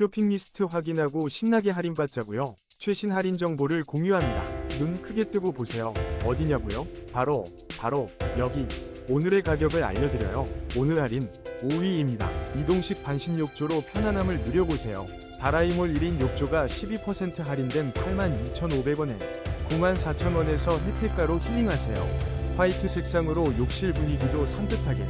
쇼핑 리스트 확인하고 신나게 할인받자고요. 최신 할인 정보를 공유합니다. 눈 크게 뜨고 보세요. 어디냐고요? 바로 바로 여기. 오늘의 가격을 알려드려요. 오늘 할인 5위입니다. 이동식 반신 욕조로 편안함을 누려보세요. 다라이몰 1인 욕조가 12% 할인된 82,500원에 94,000원에서 혜택가로 힐링하세요. 화이트 색상으로 욕실 분위기도 산뜻하게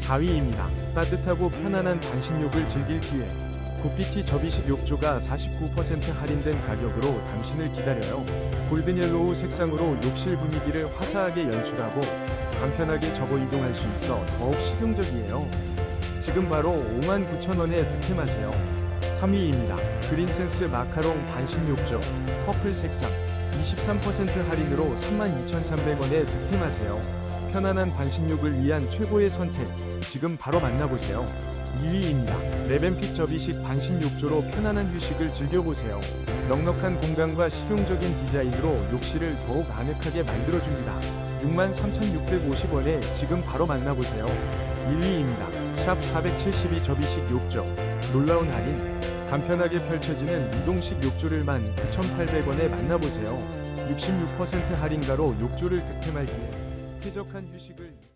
4위입니다. 따뜻하고 편안한 반신욕을 즐길 기회. 구피티 접이식 욕조가 49% 할인된 가격으로 당신을 기다려요. 골든 옐로우 색상으로 욕실 분위기를 화사하게 연출하고 간편하게 접어 이동할 수 있어 더욱 실용적이에요. 지금 바로 59,000원에 득템하세요. 3위입니다. 그린센스 마카롱 반신 욕조 퍼플 색상 23% 할인으로 32,300원에 득템하세요. 편안한 반신욕을 위한 최고의 선택. 지금 바로 만나보세요. 2위입니다. 레벤픽 접이식 반신욕조로 편안한 휴식을 즐겨보세요. 넉넉한 공간과 실용적인 디자인으로 욕실을 더욱 아늑하게 만들어줍니다. 63,650원에 지금 바로 만나보세요. 1위입니다. 샵 472 접이식 욕조. 놀라운 할인. 간편하게 펼쳐지는 이동식 욕조를 19,800원에 만나보세요. 66% 할인가로 욕조를 득템할 기회. 쾌적한 휴식을